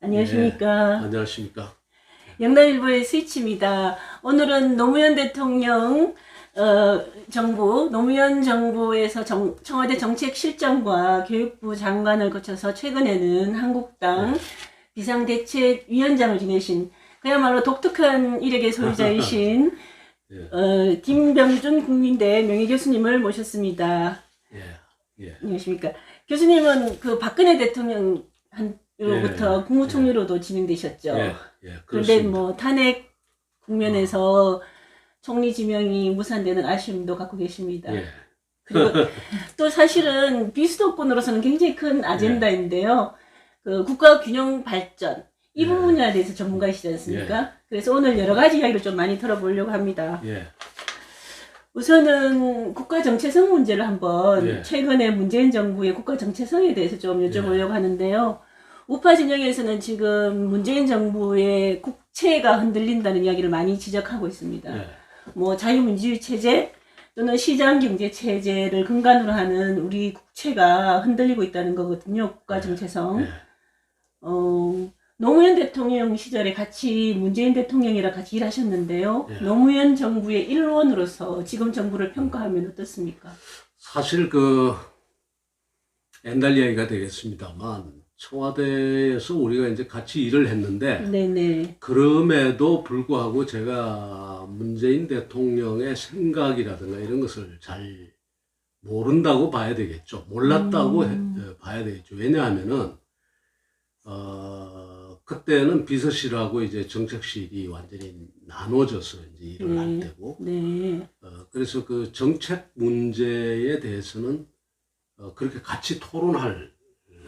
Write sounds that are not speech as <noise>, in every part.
안녕하십니까. 안녕하십니까. 영남일보의 스위치입니다. 오늘은 노무현 대통령 어, 정부, 노무현 정부에서 정- 청와대 정책실장과 교육부 장관을 거쳐서 최근에는 한국당 비상대책위원장을 지내신 그야말로 독특한 이력의 소유자이신 예, 어, 김병준 국민대 명예교수님을 모셨습니다. 예, 예. 안녕하십니까. 교수님은 그 박근혜 대통령 한 로부터 예, 국무총리로도 진행되셨죠. 예, 예, 그런데. 뭐 탄핵 국면에서 총리 지명이 무산되는 아쉬움도 갖고 계십니다. 예, 그리고 <laughs> 또 사실은 비수도권으로서는 굉장히 큰 예. 아젠다인데요. 그 국가 균형 발전 이 예. 부분에 대해서 전문가이시지 않습니까? 그래서 오늘 여러 가지 이야기를 좀 많이 들어보려고 합니다. 예, 우선은 국가 정체성 문제를 한번 예. 최근에 문재인 정부의 국가 정체성에 대해서 좀 여쭤보려고 예. 하는데요. 우파 진영에서는 지금 문재인 정부의 국채가 흔들린다는 이야기를 많이 지적하고 있습니다. 예, 뭐 자유민주주의 체제 또는 시장 경제 체제를 근간으로 하는 우리 국채가 흔들리고 있다는 거거든요. 국가 정체성. 예, 어, 노무현 대통령 시절에 같이 문재인 대통령이랑 같이 일하셨는데요. 예. 노무현 정부의 일원으로서 지금 정부를 평가하면 어떻습니까? 사실 그 옛날 이야기가 되겠습니다만 청와대에서 우리가 이제 같이 일을 했는데 네네. 그럼에도 불구하고 제가 문재인 대통령의 생각이라든가 이런 것을 잘 모른다고 봐야 되겠죠. 몰랐다고 음. 해- 예, 봐야 되겠죠. 왜냐하면은 어 그때는 비서실하고 이제 정책실이 완전히 나눠져서 이제 일을 할 네. 때고 네. 어 그래서 그 정책 문제에 대해서는 어 그렇게 같이 토론할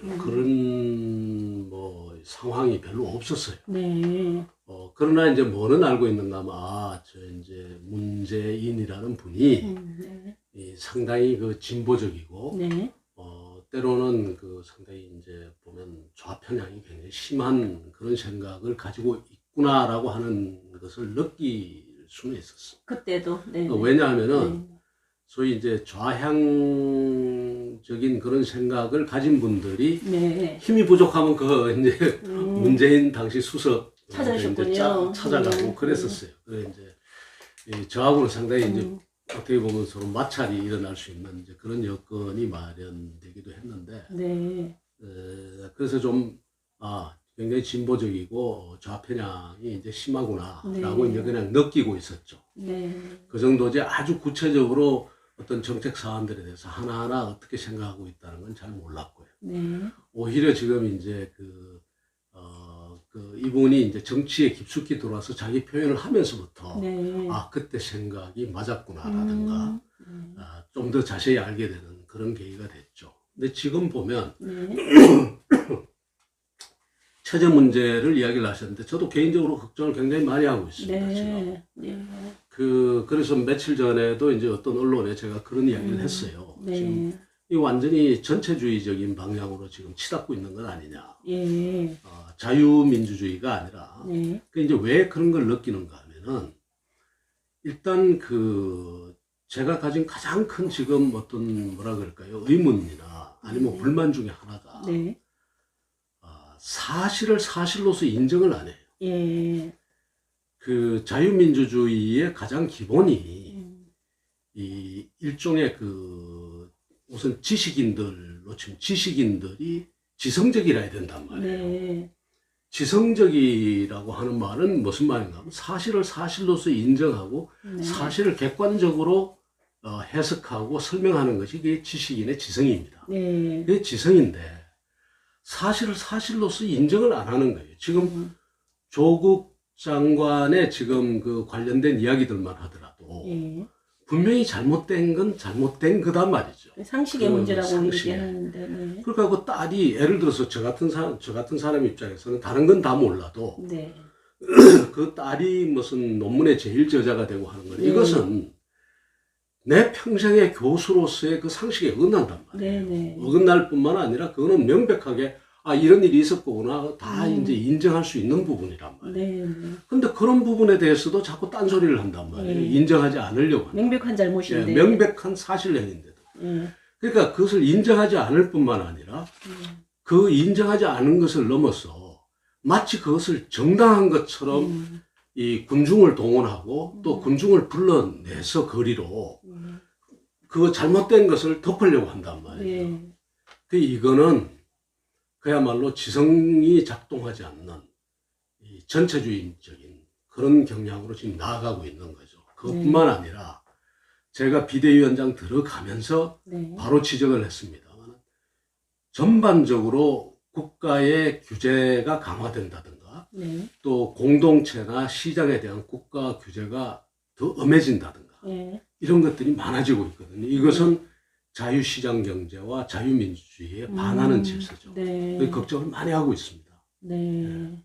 음. 그런 뭐 상황이 별로 없었어요. 네. 어, 그러나 이제 뭐는 알고 있는가 하면, 아, 저 이제 문재인이라는 분이 음, 네. 이 상당히 그 진보적이고, 네. 어, 때로는 그 상당히 이제 보면 좌편향이 굉장히 심한 그런 생각을 가지고 있구나라고 하는 것을 느낄 수는 있었어. 그때도. 네. 어, 왜냐하면은, 소위 이제 좌향적인 그런 생각을 가진 분들이 네. 네. 힘이 부족하면 그 이제 음, 문재인 당시 수석 찾아주셨군요. 이제 짜- 찾아가고 음. 그랬었어요. 그래 이제 이 저하고는 상당히 이제 음, 어떻게 보면 서로 마찰이 일어날 수 있는 이제 그런 여건이 마련되기도 했는데 네. 에, 그래서 좀 아, 굉장히 진보적이고 좌편향이 이제 심하구나라고 네. 이제 그냥 느끼고 있었죠. 네. 그 정도지 아주 구체적으로 어떤 정책 사안들에 대해서 하나하나 어떻게 생각하고 있다는 건 잘 몰랐고요. 네. 오히려 지금 이제 그, 어, 그 이분이 이제 정치에 깊숙이 들어와서 자기 표현을 하면서부터 네. 아, 그때 생각이 맞았구나라든가 음, 아, 좀 더 자세히 알게 되는 그런 계기가 됐죠. 근데 지금 보면 네. <clears throat> 체제 문제를 이야기를 하셨는데 저도 개인적으로 걱정을 굉장히 많이 하고 있습니다. 지금. 네. 네. 그, 그래서 며칠 전에도 이제 어떤 언론에 제가 그런 이야기를 음, 했어요. 지금 네. 이 완전히 전체주의적인 방향으로 지금 치닫고 있는 건 아니냐. 예. 어, 자유민주주의가 아니라 네. 그 이제 왜 그런 걸 느끼는가 하면은 일단 그 제가 가진 가장 큰 지금 어떤 뭐라 그럴까요 의문이나 아니면 네. 불만 중에 하나가 네. 아, 사실을 사실로서 인정을 안 해요. 예. 그 자유민주주의의 가장 기본이 음, 이 일종의 그 우선 지식인들로 치면 지식인들이 지성적이라 해야 된단 말이에요. 네. 지성적이라고 하는 말은 무슨 말인가 하면 사실을 사실로서 인정하고 네. 사실을 객관적으로 어, 해석하고 설명하는 것이 그게 지식인의 지성입니다. 네. 그게 지성인데 사실을 사실로서 인정을 안 하는 거예요. 지금 음, 조국 장관의 지금 그 관련된 이야기들만 하더라도 예. 분명히 잘못된 건 잘못된 거단 말이죠. 상식의 그건 문제라고 상식의. 얘기하는데. 네. 그러니까 그 딸이 예를 들어서 저 같은 사람, 저 같은 사람 입장에서는 다른 건 다 몰라도 네. <clears throat> 그 딸이 무슨 논문의 제일 저자가 되고 하는 건 네. 이것은 내 평생의 교수로서의 그 상식에 어긋난단 말이에요. 네, 네. 어긋날 뿐만 아니라 그거는 명백하게 아 이런 일이 있었구나 다 음. 이제 인정할 수 있는 부분이란 말이에요. 네. 네. 근데 그런 부분에 대해서도 자꾸 딴소리를 한단 말이에요. 네. 인정하지 않으려고 한다. 명백한 예, 잘못인데. 명백한 사실행인데도. 예. 그러니까 그것을 인정하지 않을 뿐만 아니라 음, 그 인정하지 않은 것을 넘어서 마치 그것을 정당한 것처럼 음, 이 군중을 동원하고 또 음. 군중을 불러내서 거리로 음, 그 잘못된 것을 덮으려고 한단 말이에요. 네. 그 이거는 그야말로 지성이 작동하지 않는 이 전체주의적인 그런 경향으로 지금 나아가고 있는 거죠. 그것뿐만 아니라 제가 비대위원장 들어가면서 네. 바로 지적을 했습니다만 전반적으로 국가의 규제가 강화된다든가 네. 또 공동체나 시장에 대한 국가 규제가 더 엄해진다든가 네. 이런 것들이 많아지고 있거든요. 이것은 자유시장 경제와 자유민주주의에 반하는 음, 질서죠. 네. 그 걱정을 많이 하고 있습니다. 네.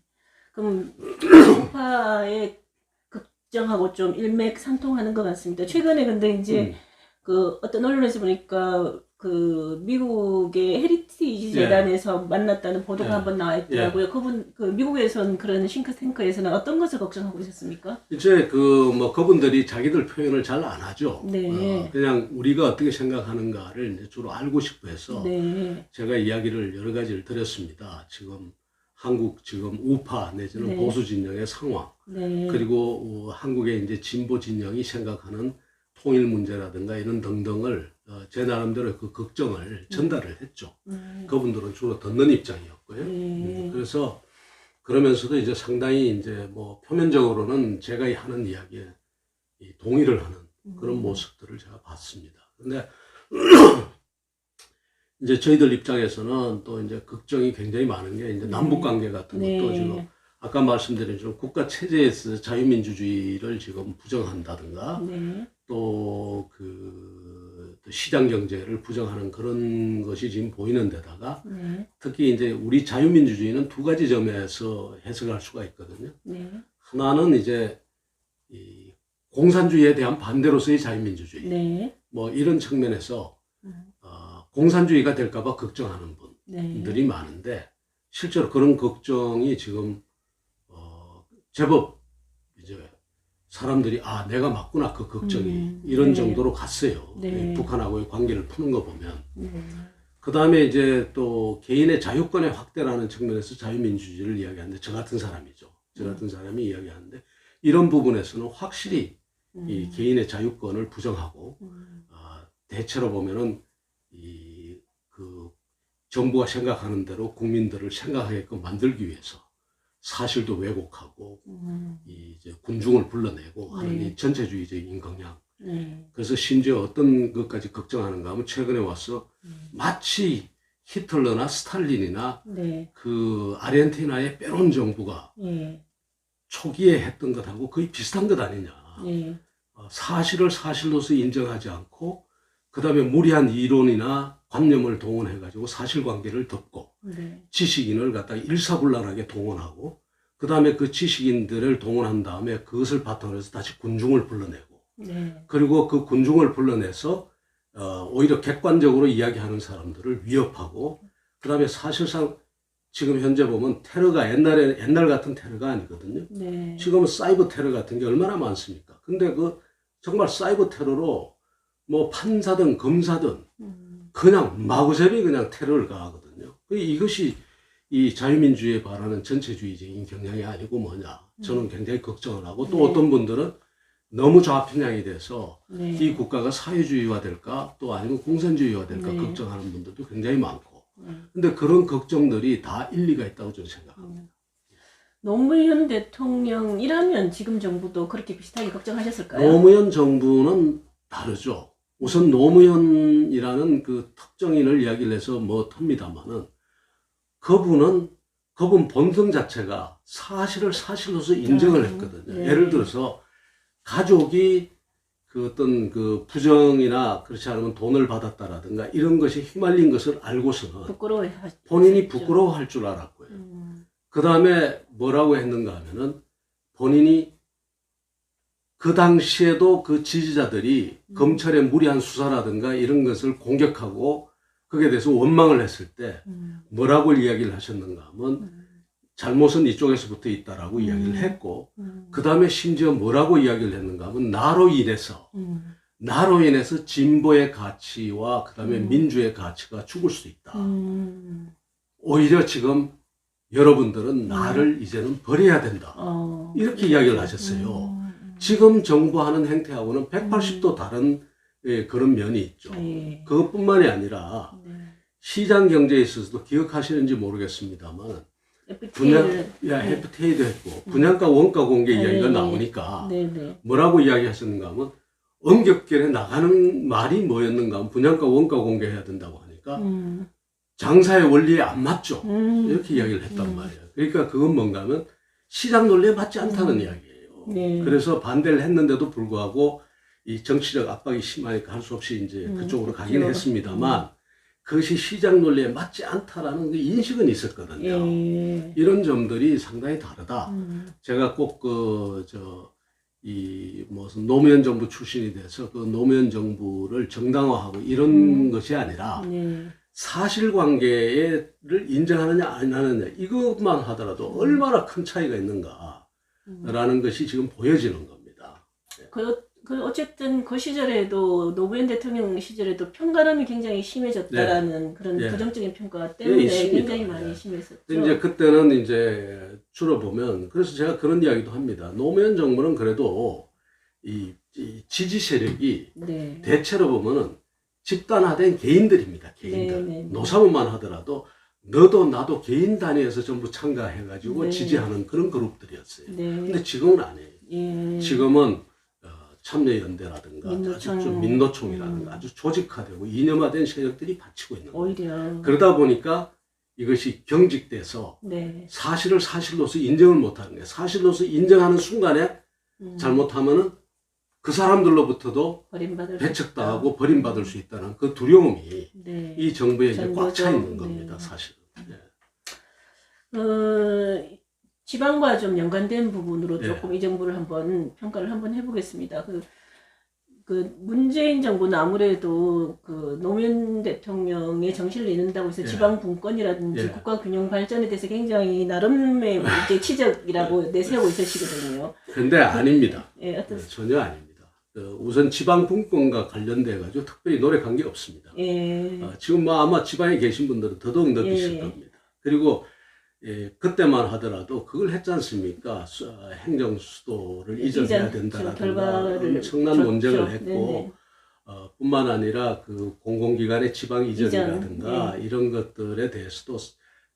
그럼 우파의 <clears throat> 걱정하고 좀 일맥상통하는 것 같습니다. 최근에 근데 이제 음, 그 어떤 언론에서 보니까 그 미국의 헤리 티지 예. 재단에서 만났다는 보도가 예. 한번 나와 있더라고요. 그분 그 미국에선 그런 싱크탱크에서는 어떤 것을 걱정하고 있었습니까? 이제 그 뭐 그분들이 자기들 표현을 잘 안 하죠. 네. 어, 그냥 우리가 어떻게 생각하는가를 주로 알고 싶어 해서 네. 제가 이야기를 여러 가지를 드렸습니다. 지금 한국 지금 우파 내지는 네. 보수 진영의 상황 네. 그리고 어, 한국의 이제 진보 진영이 생각하는 통일 문제라든가 이런 등등을 어, 제 나름대로 그 걱정을 전달을 했죠. 음. 그분들은 주로 듣는 입장이었고요. 네. 음, 그래서 그러면서도 이제 상당히 이제 뭐 표면적으로는 제가 하는 이야기에 이 동의를 하는 그런 음. 모습들을 제가 봤습니다. 근데 <clears throat> 이제 저희들 입장에서는 또 이제 걱정이 굉장히 많은 게 이제 네. 남북 관계 같은 것도 지금 네. 아까 말씀드린 좀 국가 체제에서 자유민주주의를 지금 부정한다든가 네. 또그 시장 경제를 부정하는 그런 것이 지금 보이는 데다가 네. 특히 이제 우리 자유민주주의는 두 가지 점에서 해석할 수가 있거든요. 네. 하나는 이제 이 공산주의에 대한 반대로서의 자유민주주의. 네. 뭐 이런 측면에서 음. 어, 공산주의가 될까봐 걱정하는 네. 분들이 많은데 실제로 그런 걱정이 지금 어, 제법 사람들이 아 내가 맞구나 그 걱정이 음, 이런 네. 정도로 갔어요. 네. 이 북한하고의 관계를 푸는 거 보면 네. 그 다음에 이제 또 개인의 자유권의 확대라는 측면에서 자유민주주의를 이야기하는데 저 같은 사람이죠. 저 같은 사람이 이야기하는데 이런 부분에서는 확실히 이 음. 개인의 자유권을 부정하고 음. 아, 대체로 보면은 이 그 정부가 생각하는 대로 국민들을 생각하게끔 만들기 위해서 사실도 왜곡하고 음. 이 이제 군중을 불러내고 하는 네. 이 전체주의적인 경향. 네. 그래서 심지어 어떤 것까지 걱정하는가 하면 최근에 와서 음. 마치 히틀러나 스탈린이나 네. 그 아르헨티나의 빼론 정부가 예. 초기에 했던 것하고 거의 비슷한 것 아니냐. 예. 어, 사실을 사실로서 인정하지 않고 그 다음에 무리한 이론이나 관념을 동원해가지고 사실관계를 덮고 네. 지식인을 갖다가 일사불란하게 동원하고 그 다음에 그 지식인들을 동원한 다음에 그것을 바탕으로 해서 다시 군중을 불러내고 네. 그리고 그 군중을 불러내서 어, 오히려 객관적으로 이야기하는 사람들을 위협하고 그 다음에 사실상 지금 현재 보면 테러가 옛날에 옛날 같은 테러가 아니거든요. 네. 지금은 사이버 테러 같은 게 얼마나 많습니까? 근데 그 정말 사이버 테러로 뭐 판사든 검사든 음. 그냥 마구잡이 그냥 테러를 가하거든요. 그 이것이 이 자유민주주의에 바라는 전체주의적인 경향이 아니고 뭐냐. 저는 굉장히 걱정을 하고 또 네. 어떤 분들은 너무 좌편향이 돼서 네. 이 국가가 사회주의화 될까 또 아니면 공산주의화 될까 네. 걱정하는 분들도 굉장히 많고. 네. 근데 그런 걱정들이 다 일리가 있다고 저는 생각합니다. 음. 노무현 대통령이라면 지금 정부도 그렇게 비슷하게 걱정하셨을까요? 노무현 정부는 다르죠. 우선 노무현이라는 그 특정인을 이야기를 해서 뭐 텁니다만은 그분은 그분 본성 자체가 사실을 사실로서 인정을 아, 했거든요. 네. 예를 들어서 가족이 그 어떤 그 부정이나 그렇지 않으면 돈을 받았다라든가 이런 것이 휘말린 것을 알고서는 부끄러워해 본인이 부끄러워할 줄 알았고요. 음. 그 다음에 뭐라고 했는가 하면은 본인이 그 당시에도 그 지지자들이 음. 검찰의 무리한 수사라든가 이런 것을 공격하고 거기에 대해서 원망을 했을 때 음. 뭐라고 이야기를 하셨는가 하면 음. 잘못은 이쪽에서부터 있다라고 음. 이야기를 했고 음. 그 다음에 심지어 뭐라고 이야기를 했는가 하면 나로 인해서 음. 나로 인해서 진보의 가치와 그 다음에 음. 민주의 가치가 죽을 수 있다. 음. 오히려 지금 여러분들은 나를 이제는 버려야 된다. 어, 이렇게 이야기를 하셨어요. 음, 지금 정부 하는 행태하고는 180도 다른 예, 그런 면이 있죠. 예. 그것뿐만이 아니라 네. 시장 경제에 있어서도 기억하시는지 모르겠습니다만 분양, 야, FTA도 했고 분양가 원가 공개 네, 이야기가 네. 나오니까 네 네. 뭐라고 이야기하셨는가 하면 엄격결에 나가는 말이 뭐였는가 하면 분양가 원가 공개해야 된다고 하니까 음, 장사의 원리에 안 맞죠. 음, 이렇게 이야기를 했단 음. 말이에요. 그러니까 그건 뭔가 하면 시장 논리에 맞지 않다는 음. 이야기예요. 네. 그래서 반대를 했는데도 불구하고 이 정치적 압박이 심하니까 할 수 없이 이제 음, 그쪽으로 가긴 그렇죠. 했습니다만 그것이 시장 논리에 맞지 않다라는 그 인식은 있었거든요. 예. 이런 점들이 상당히 다르다. 음, 제가 꼭 그 저 이 무슨 노무현 정부 출신이 돼서 그 노무현 정부를 정당화하고 이런 음. 것이 아니라 네. 사실관계를 인정하느냐 안 하느냐 이것만 하더라도 음. 얼마나 큰 차이가 있는가 라는 음. 것이 지금 보여지는 겁니다. 그, 그 어쨌든 그 시절에도 노무현 대통령 시절에도 편가름이 굉장히 심해졌다라는 그런 예. 부정적인 평가 때문에 예, 있습니다. 굉장히 예. 많이 심했었죠. 근데 이제 그때는 이제 주로 보면 그래서 제가 그런 이야기도 합니다. 노무현 정부는 그래도 이, 이 지지 세력이 네. 대체로 보면은 집단화된 개인들입니다. 개인들. 네, 네, 네. 노사모만 하더라도 너도 나도 개인 단위에서 전부 참가해가지고 네. 지지하는 그런 그룹들이었어요. 네. 근데 지금은 아니에요. 예. 지금은 어, 참여연대라든가 민노총. 아주 좀 민노총이라든가 음. 아주 조직화되고 이념화된 세력들이 받치고 있는 거예요. 오히려 그러다 보니까 이것이 경직돼서 네. 사실을 사실로서 인정을 못하는 거예요. 사실로서 인정하는 순간에 음, 잘못하면은 그 사람들로부터도 배척당하고 버림받을 수 있다는 그 두려움이. 네. 이 정부에 이제 꽉차 전교조, 있는 겁니다, 네. 사실은. 예. 어, 지방과 좀 연관된 부분으로 네. 조금 이 정부를 한번 평가를 한번 해보겠습니다. 그, 그 문재인 정부는 아무래도 그 노무현 대통령의 정신을 이룬다고 해서 예. 지방 분권이라든지 예. 국가 균형 발전에 대해서 굉장히 나름의 이제 치적이라고 내세우고 있으시거든요. 근데 아닙니다. 예, 어떤 네, 전혀 아닙니다. 그 우선 지방 분권과 관련돼 가지고 특별히 노력한 게 없습니다. 예, 어, 지금 뭐 아마 지방에 계신 분들은 더더욱 느끼실 예. 겁니다. 그리고 예, 그때만 하더라도 그걸 했지 않습니까? 수- 어, 행정 수도를 이전해야 이전 된다라든가 엄청난. 논쟁을 했고 네네. 어, 뿐만 아니라 그 공공기관의 지방 이전이라든가 이전, 이런 것들에 대해서도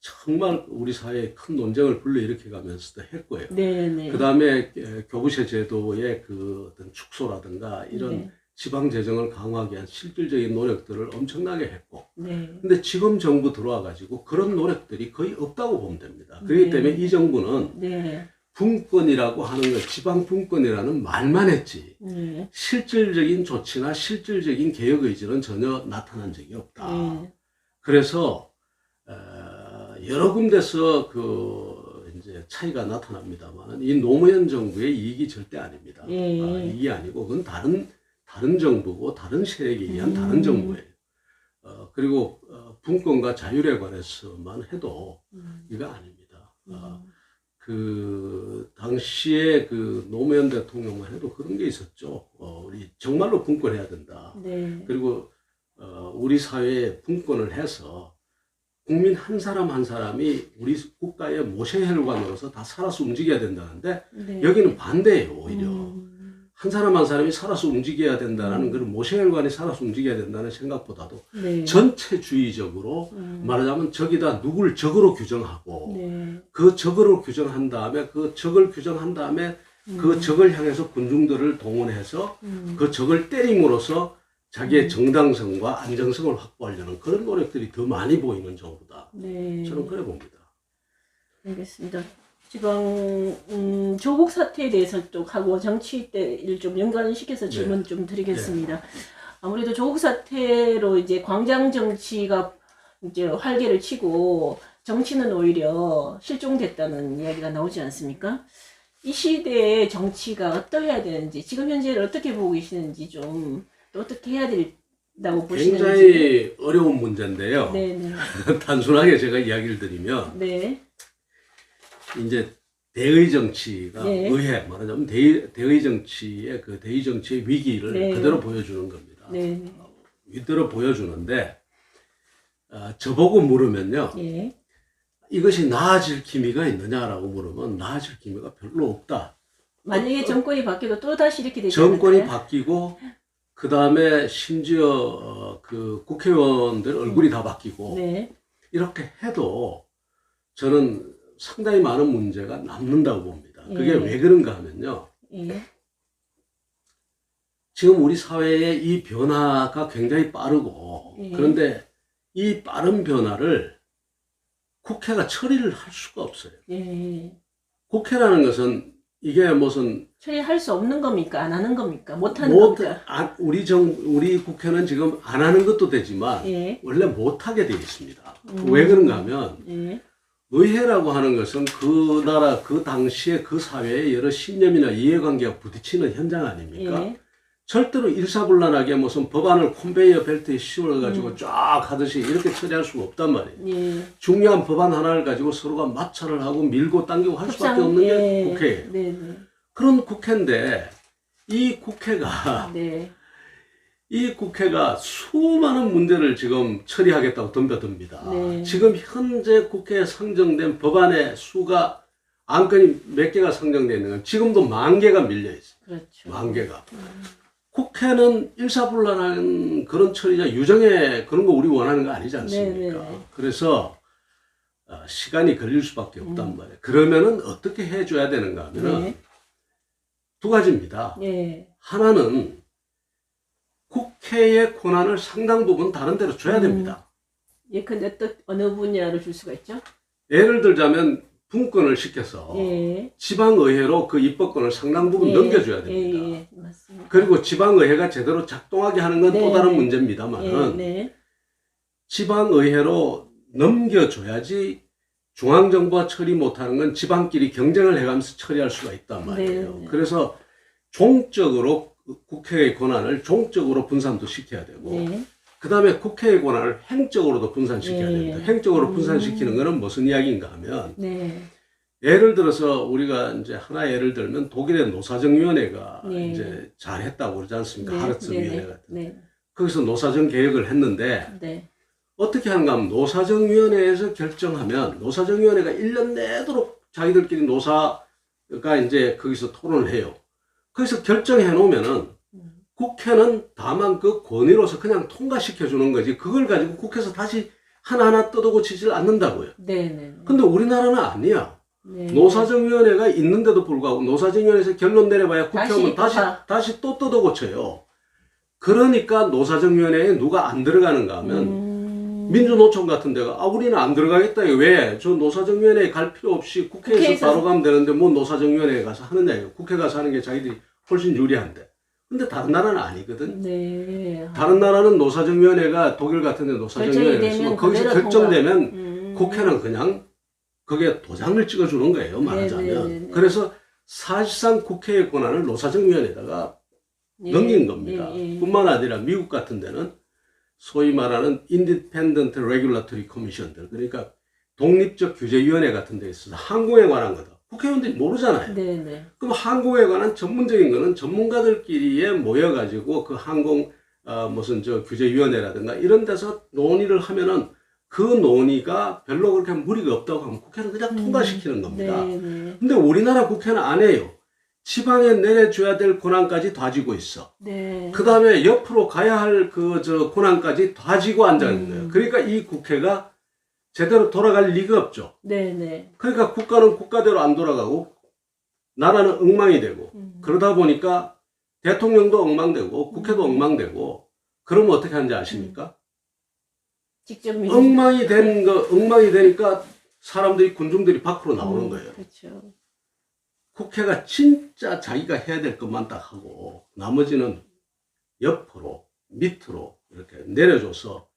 정말 우리 사회에 큰 논쟁을 불러일으켜 가면서도 했고요. 네네. 그 다음에 교부세 제도의 그 어떤 축소라든가 이런 네. 지방 재정을 강화하기 위한 실질적인 노력들을 엄청나게 했고 네. 근데 지금 정부 들어와 가지고 그런 노력들이 거의 없다고 보면 됩니다. 그렇기 네. 때문에 이 정부는 네. 분권이라고 하는 것, 지방 분권이라는 말만 했지 네. 실질적인 조치나 실질적인 개혁 의지는 전혀 나타난 적이 없다. 네. 그래서 어, 여러 군데서 그 이제 차이가 나타납니다만 이 노무현 정부의 이익이 절대 아닙니다. 예. 아, 이익이 아니고 그건 다른 다른 정부고 다른 세력에 의한 음. 다른 정부예요. 어, 그리고 어, 분권과 자율에 관해서만 해도 음. 이거 아닙니다. 어, 음. 그 당시에 그 노무현 대통령만 해도 그런 게 있었죠. 어, 우리 정말로 분권해야 된다. 네. 그리고 어, 우리 사회에 분권을 해서 국민 한 사람 한 사람이 우리 국가의 모세혈관으로서 다 살아서 움직여야 된다는데 네. 여기는 반대예요 오히려 음. 한 사람 한 사람이 살아서 움직여야 된다는 그런 모세혈관이 살아서 움직여야 된다는 생각보다도 네. 전체주의적으로 음. 말하자면 저기다 누굴 적으로 규정하고 네. 그 적으로 규정한 다음에 그 적을 규정한 다음에 그 적을 향해서 군중들을 동원해서 음. 그 적을 때림으로써 자기의 음. 정당성과 안정성을 확보하려는 그런 노력들이 더 많이 보이는 정부다. 네. 저는 그래 봅니다. 알겠습니다. 지방 음, 조국 사태에 대해서 또 하고 정치 때를 좀 연관시켜서 질문 좀 드리겠습니다. 아무래도 조국 사태로 이제 광장 정치가 이제 활개를 치고 정치는 오히려 실종됐다는 이야기가 나오지 않습니까? 이 시대의 정치가 어떠해야 되는지 지금 현재를 어떻게 보고 계시는지 좀또 어떻게 해야 된다고 보시는지 굉장히 어려운 문제인데요. 네네 <laughs> 단순하게 제가 이야기를 드리면 네 이제 대의 정치가 네. 의회 말하자면 대, 대의 정치의 그 대의 정치의 위기를 네. 그대로 보여주는 겁니다. 네. 이대로 보여주는데 어, 저보고 물으면요. 예. 이것이 나아질 기미가 있느냐라고 물으면 나아질 기미가 별로 없다. 만약에 정권이 바뀌고 또 다시 이렇게 되지 정권이 않을까요? 바뀌고 그 다음에 심지어 어, 그 국회의원들 얼굴이 다 바뀌고 네. 이렇게 해도 저는 상당히 많은 문제가 남는다고 봅니다. 그게 예. 왜 그런가 하면요. 예. 지금 우리 사회의 이 변화가 굉장히 빠르고 예. 그런데 이 빠른 변화를 국회가 처리를 할 수가 없어요. 예. 국회라는 것은 이게 무슨 처리할 수 없는 겁니까? 안 하는 겁니까? 못 하는 못 겁니까? 아, 우리 정 우리 국회는 지금 안 하는 것도 되지만 예. 원래 못 하게 되어 있습니다. 음. 왜 그런가 하면 예. 의회라고 하는 것은 그 나라 그 당시에 그 사회의 여러 신념이나 이해관계가 부딪히는 현장 아닙니까? 예. 절대로 일사불란하게 무슨 법안을 컨베이어 벨트에 씌워가지고 음. 쫙 하듯이 이렇게 처리할 수가 없단 말이에요. 예. 중요한 법안 하나를 가지고 서로가 마찰을 하고 밀고 당기고 할 수밖에 없는 게 예. 국회예요. 네, 네. 그런 국회인데 이 국회가 <laughs> 네. 이 국회가 수많은 문제를 지금 처리하겠다고 덤벼듭니다. 네. 지금 현재 국회에 상정된 법안의 수가 안건이 몇 개가 상정되어 있는 건 지금도 만 개가 밀려 있어요. 그렇죠. 만 개가. 국회는 일사불란한 그런 처리자 유정에 그런 거 우리 원하는 거 아니지 않습니까? 네, 네. 그래서 어, 시간이 걸릴 수밖에 없단 음. 말이에요. 그러면은 어떻게 해줘야 되는가 하면은 네. 두 가지입니다. 예. 하나는 국회의 권한을 상당 부분 다른 데로 줘야 음. 됩니다. 예, 어떤 어느 분야로 줄 수가 있죠? 예를 들자면 분권을 시켜서 예. 지방의회로 그 입법권을 상당 부분 예. 넘겨줘야 됩니다. 예, 예. 맞습니다. 그리고 지방의회가 제대로 작동하게 하는 건또 네, 다른 네. 문제입니다만은 예, 네. 지방의회로 넘겨줘야지 중앙정부가 처리 못하는 건 지방끼리 경쟁을 해가면서 처리할 수가 있단 말이에요. 네, 네. 그래서 종적으로 국회의 권한을 종적으로 분산도 시켜야 되고 네. 그 다음에 국회의 권한을 행적으로도 분산시켜야 예, 됩니다. 예. 행적으로 음. 분산시키는 것은 무슨 이야기인가 하면 네. 예를 들어서 우리가 이제 하나 예를 들면 독일의 노사정위원회가 네. 이제 잘했다고 그러지 않습니까? 네. 하르츠 네, 위원회 네. 같은. 네. 거기서 노사정 개혁을 했는데 네. 어떻게 하는가 하면 노사정위원회에서 결정하면 노사정위원회가 1년 내도록 자기들끼리 노사가 이제 거기서 토론을 해요. 거기서 결정해 놓으면은 음. 국회는 다만 그 권위로서 그냥 통과시켜 주는 거지 그걸 가지고 국회에서 다시 하나하나 뜯어고치질 않는다고요. 네, 네. 근데 우리나라는 아니야. 네. 노사정위원회가 있는데도 불구하고 노사정위원회에서 결론 내려봐야 국회 다시 다시. 다시 또 뜯어고쳐요. 그러니까 노사정위원회에 누가 안 들어가는가 하면 음. 민주노총 같은 데가 아 우리는 안 들어가겠다 왜? 저 노사정위원회에 갈 필요 없이 국회에서, 국회에서- 바로 가면 되는데 뭐 노사정위원회에 가서 하느냐 이거 국회 가서 하는 게 자기들이 훨씬 유리한데 근데 다른 나라는 아니거든 네. 다른 나라는 노사정위원회가 독일 같은 데 노사정위원회가 있으면 거기서 결정되면 음. 국회는 그냥 거기에 도장을 찍어주는 거예요 말하자면 네네네네. 그래서 사실상 국회의 권한을 노사정위원회에다가 예. 넘긴 겁니다. 예, 예. 뿐만 아니라 미국 같은 데는 소위 말하는 Independent Regulatory Commission들 그러니까 독립적 규제위원회 같은 데 있어서 항공에 관한 거다. 국회의원들이 모르잖아요. 네, 네. 그럼 항공에 관한 전문적인 거는 전문가들끼리에 모여가지고 그 항공 어, 무슨 저 규제위원회라든가 이런 데서 논의를 하면은 그 논의가 별로 그렇게 무리가 없다고 하면 국회는 그냥 통과시키는 겁니다. 네, 네. 근데 우리나라 국회는 안 해요. 지방에 내려줘야 될 권한까지 다 쥐고 있어. 네. 그 다음에 옆으로 가야 할 그 저 권한까지 다 쥐고 앉아 있는 거예요. 음. 그러니까 이 국회가 제대로 돌아갈 리가 없죠. 네, 네. 그러니까 국가는 국가대로 안 돌아가고 나라는 엉망이 되고 음. 그러다 보니까 대통령도 엉망되고 국회도 엉망되고 그러면 어떻게 하는지 아십니까? 직접 민- 엉망이 된 거, 엉망이 되니까 사람들이 군중들이 밖으로 나오는 음, 거예요. 그렇죠. 국회가 진짜 자기가 해야 될 것만 딱 하고 나머지는 옆으로 밑으로 이렇게 내려줘서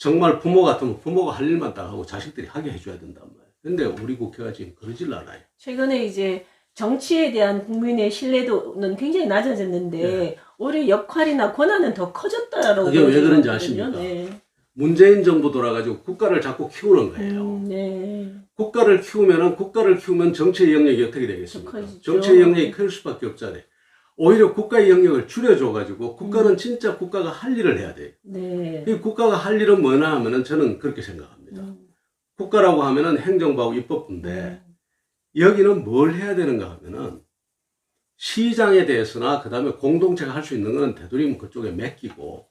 정말 부모 같으면 부모가 할 일만 딱 하고 자식들이 하게 해줘야 된단 말이에요. 근데 우리 국회가 지금 그러질 않아요. 최근에 이제 정치에 대한 국민의 신뢰도는 굉장히 낮아졌는데 네. 오히려 역할이나 권한은 더 커졌다라고 그게 왜 그런지. 아십니까? 네. 문재인 정부 돌아가지고 국가를 자꾸 키우는 거예요. 음, 네. 국가를 키우면은 국가를 키우면 정치의 영역이 어떻게 되겠습니까? 커지죠. 정치의 영역이 클 수밖에 없잖아요. 오히려 국가의 영역을 줄여줘가지고 음. 국가는 진짜 국가가 할 일을 해야 돼요. 네. 이 국가가 할 일은 뭐냐 하면은 저는 그렇게 생각합니다. 음, 국가라고 하면은 행정부하고 입법부인데 여기는 뭘 해야 되는가 하면은 시장에 대해서나 그 다음에 공동체가 할 수 있는 거는 되도록이면 그쪽에 맡기고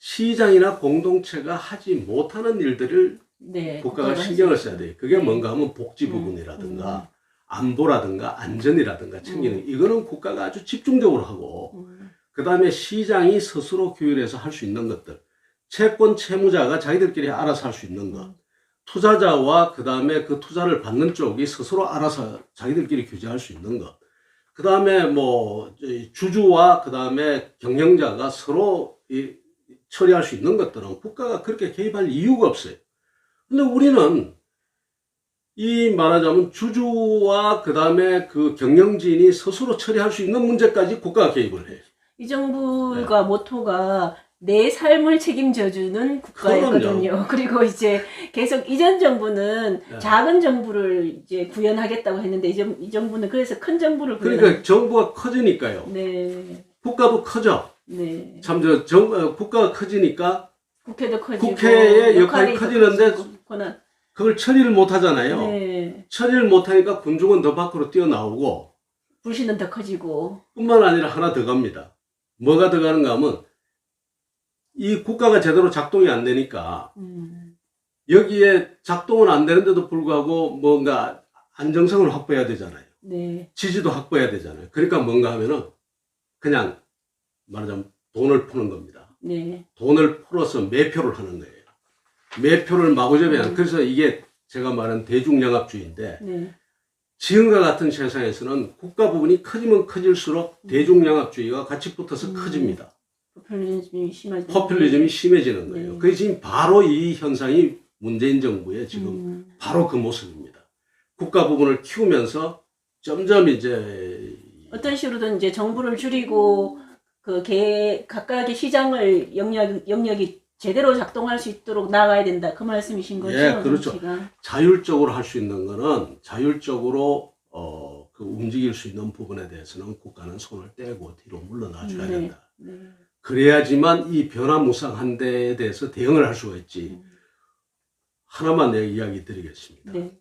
시장이나 공동체가 하지 못하는 일들을 네, 국가가 신경을 써야. 돼요. 그게 네. 뭔가 하면 복지 음, 부분이라든가 안보라든가 안전이라든가 챙기는 이거는 국가가 아주 집중적으로 하고 음, 그 다음에 시장이 스스로 규율해서 할 수 있는 것들 채권 채무자가 자기들끼리 알아서 할 수 있는 것 투자자와 그 다음에 그 투자를 받는 쪽이 스스로 알아서 자기들끼리 규제할 수 있는 것. 그 다음에 뭐이 주주와 그 다음에 경영자가 서로 이 처리할 수 있는 것들은 국가가 그렇게 개입할 이유가 없어요. 근데 우리는 이 말하자면 주주와 그 다음에 그 경영진이 스스로 처리할 수 있는 문제까지 국가가 개입을 해요. 이 정부가 모토가 내 삶을 책임져주는 국가였거든요. <laughs> 그리고 이제 계속 이전 정부는 네. 작은 정부를 이제 구현하겠다고 했는데 이, 정, 이 정부는 그래서 큰 정부를 구현. 그러니까 정부가 커지니까요. 네, 국가도 커져. 네. 참저정 어, 국가가 커지니까 국회도 커지고 국회의 역할이 역할이 더 커지는데 권한. 그걸 처리를 못 하잖아요. 네. 처리를 못 하니까 군중은 더 밖으로 뛰어나오고 불신은 더 커지고. 뿐만 아니라 하나 더 갑니다. 뭐가 더 가는가 하면 이 국가가 제대로 작동이 안 되니까 음, 여기에 작동은 안 되는데도 불구하고 뭔가 안정성을 확보해야 되잖아요. 네. 지지도 확보해야 되잖아요. 그러니까 뭔가 하면은 그냥 말하자면 돈을 푸는 겁니다. 네. 돈을 풀어서 매표를 하는 거예요. 매표를 마구잡이하는 음. 그래서 이게 제가 말한 대중영합주의인데 네. 지금과 같은 세상에서는 국가 부분이 커지면 커질수록 대중영합주의가 같이 붙어서 음. 커집니다. 포퓰리즘이 심하죠. 포퓰리즘이 심해지는 거예요. 네. 그게 지금 바로 이 현상이 문재인 정부의 지금 음, 바로 그 모습입니다. 국가 부분을 키우면서 점점 이제 어떤 식으로든 이제 정부를 줄이고 그 개, 각각의 시장을 영역 영역이 제대로 작동할 수 있도록 나가야 된다. 그 말씀이신 거죠? 예, 그렇죠. 정치가? 자율적으로 할 수 있는 거는 자율적으로 어, 그 움직일 수 있는 부분에 대해서는 국가는 손을 떼고 뒤로 물러나줘야 네. 된다. 네. 그래야지만 이 변화무쌍한 데에 대해서 대응을 할 수가 있지. 음. 하나만 내 이야기 드리겠습니다. 네.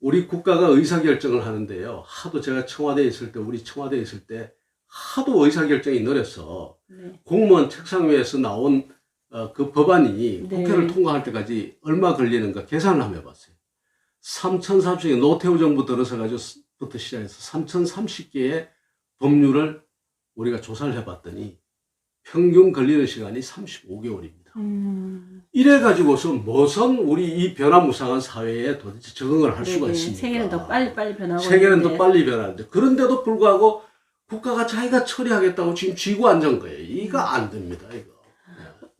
우리 국가가 의사결정을 하는데요. 하도 제가 청와대에 있을 때, 우리 청와대에 있을 때 하도 의사결정이 느려서 네. 공무원 책상 위에서 나온 어, 그 법안이 네. 국회를 통과할 때까지 얼마 걸리는가 계산을 한번 해봤어요. 3,030개, 노태우 정부 들어서가지고부터 시작해서 3,030개의 법률을 우리가 조사를 해봤더니 평균 걸리는 시간이 35개월입니다. 음, 이래가지고서 무슨 우리 이 변화무쌍한 사회에 도대체 적응을 할 수가 네네. 있습니까? 세계는 더 빨리 빨리 변하고 세계는 더. 빨리 변하는데 그런데도 불구하고 국가가 자기가 처리하겠다고 지금 쥐고 앉은 거예요. 이거 안 됩니다. 이거.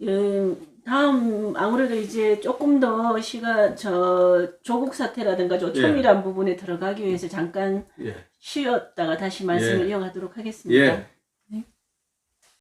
예, 다음 아무래도 이제 조금 더 시가 저 조국 사태라든가 저 예. 초밀한 부분에 들어가기 위해서 잠깐 예. 쉬었다가 다시 말씀을 예. 이어가도록 하겠습니다. 예.